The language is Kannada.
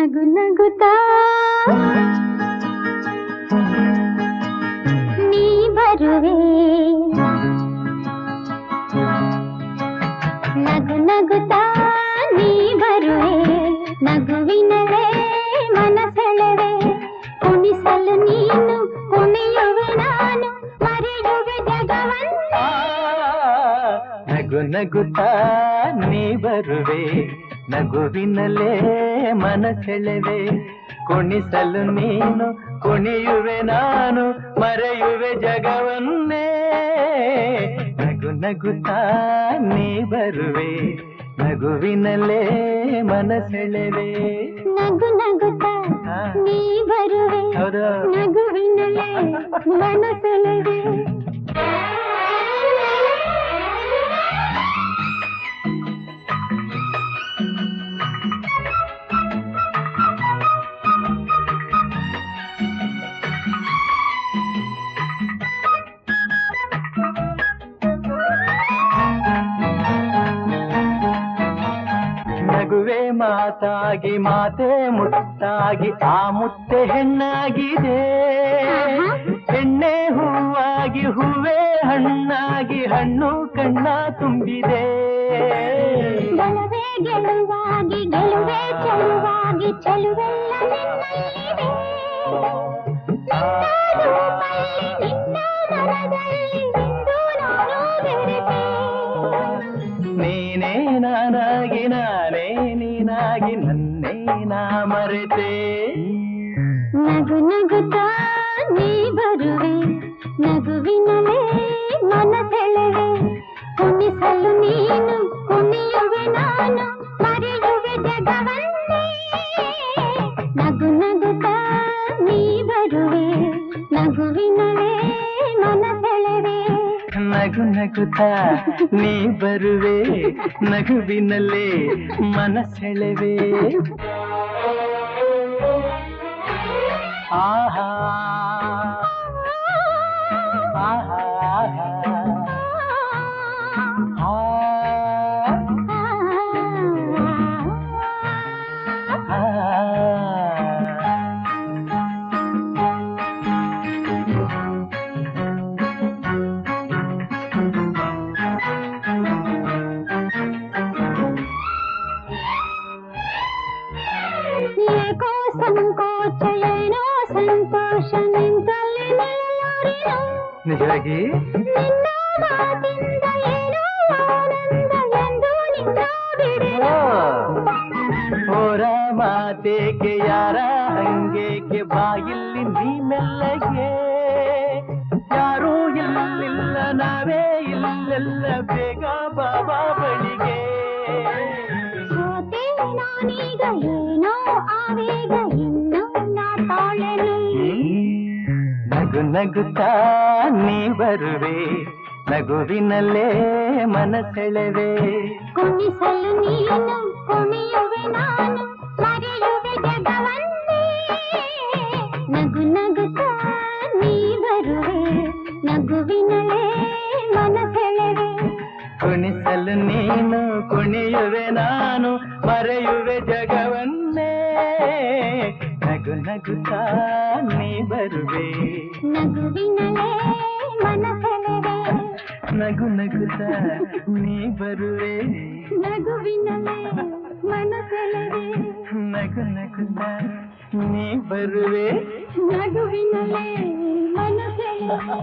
ನಗು ನಗುತ್ತಾ ನೀ ಬರುವೆ ನಗು ನಗುತ್ತಾ ನೀ ಬರುವೆ ನಗುವಿನಲೇ ಮನಸೆಳೆವೆ ಕುಣಿಸಲು ನೀನು ಕುಣಿಯುವೆ ನಾನು ಮರೆಯುವೆ ಜಗವನ್ನೇ ನಗು ನಗುತ್ತಾ ನೀ ಬರುವೆ ನಗುವಿನಲ್ಲೇ ಮನಸೆಳೆವೆ. ಕುಣಿಸಲು ನೀನು ಕುಣಿಯುವೆ ನಾನು ಮರೆಯುವೆ ಜಗವನ್ನೇ. ನಗು ನಗುತ್ತಾ ನೀ ಬರುವೆ. ನಗುವಿನಲ್ಲೇ ಮನಸೆಳೆವೆ. ನಗು ನಗುತ್ತಾ. ನೀ ಬರುವೆ. ನಗುವಿನಲ್ಲೇ ನಗುವಿನಲೇ ಮಾತಾಗಿ ಮಾತೆ ಮುತ್ತಾಗಿ ಆ ಮುತ್ತೆ ಹೆಣ್ಣಾಗಿದೆ. ಹೆಣ್ಣೆ ಹೂವಾಗಿ ಹೂವೆ ಹಣ್ಣಾಗಿ ಹಣ್ಣು ಕಣ್ಣ ತುಂಬಿದೆ. ಗೆಲುವಾಗಿ ಗೆಲುವೆ ಚಲುವಾಗಿ ಚೆಲುವೆಲ್ಲ ಮರೆತೆ ನಗು ನಗುತ್ತಾ ನೀ ಬರುವೆ ನಗುವಿನಲೇ ಮನಸೆಳೆವೆ ಕುಣಿಸಲು ನೀನು ಕುಣಿಯುವೆ ನಾನು ಮರೆಯುವೆ ಜಗವನ್ನೇ ನಗು ನಗುತ್ತಾ ನೀ ಬರುವೆ ನಗುವಿನಲೇ ಮನಸೆಳೆವೆ ನಗು ನಗುತ್ತಾ ನೀ ಬರುವೆ ನಗುವಿನಲ್ಲೇ ಮನಸೆಳೆವೆ ಆಹಾ ಆಹಾ ನಿಜವಾಗಿ. ಹೋರ ಮಾತೇಕೆ ಯಾರ ಹಂಗೇಕೆ ಬಾಯಿಲ್ಲಿ ನೀ ಮೆಲ್ಲಗೆ ಯಾರೂ ಇಲ್ಲಿಲ್ಲ, ನಾವೇ ಇಲ್ಲೆಲ್ಲ ಬೇಗ ಬಾಬಾ ಬಳಿಗೆ. ನಾನೀಗ ನಗುತ್ತಾ ನೀ ಬರುವೆ? ನಗುವಿನಲ್ಲೇ ಮನಸೆಳೆವೆ. ಕುಣಿಸಲು ನೀನು ಕುಣಿಯುವೆ ನಾನು ಮರೆಯುವೆ ಜಗವನ್ನೇ. ನಗು ನಗುತ್ತಾ ನೀ ಬರುವೆ? ನಗುವಿನಲ್ಲೇ ಮನಸೆಳೆವೆ. ಕುಣಿಸಲು ನೀನು ಕುಣಿಯುವೆ ನಾನು ಮರೆಯುವೆ ಜಗವನ್ನೇ. ನಗು ನಗುತ್ತಾ ನೀ ಬರುವೆ. ನಗುವಿನಲೇ ಮನಸೆಳೆವೆ ನಗು ನಗುತ್ತಾ ನೀ ಬರುವೆ ನಗುವಿನಲೇ ಮನಸೆಳೆವೆ ನಗು ನಗುತ್ತಾ ನೀ ಬರುವೆ ನಗುವಿನಲೇ ಮನಸೆಳೆವೆ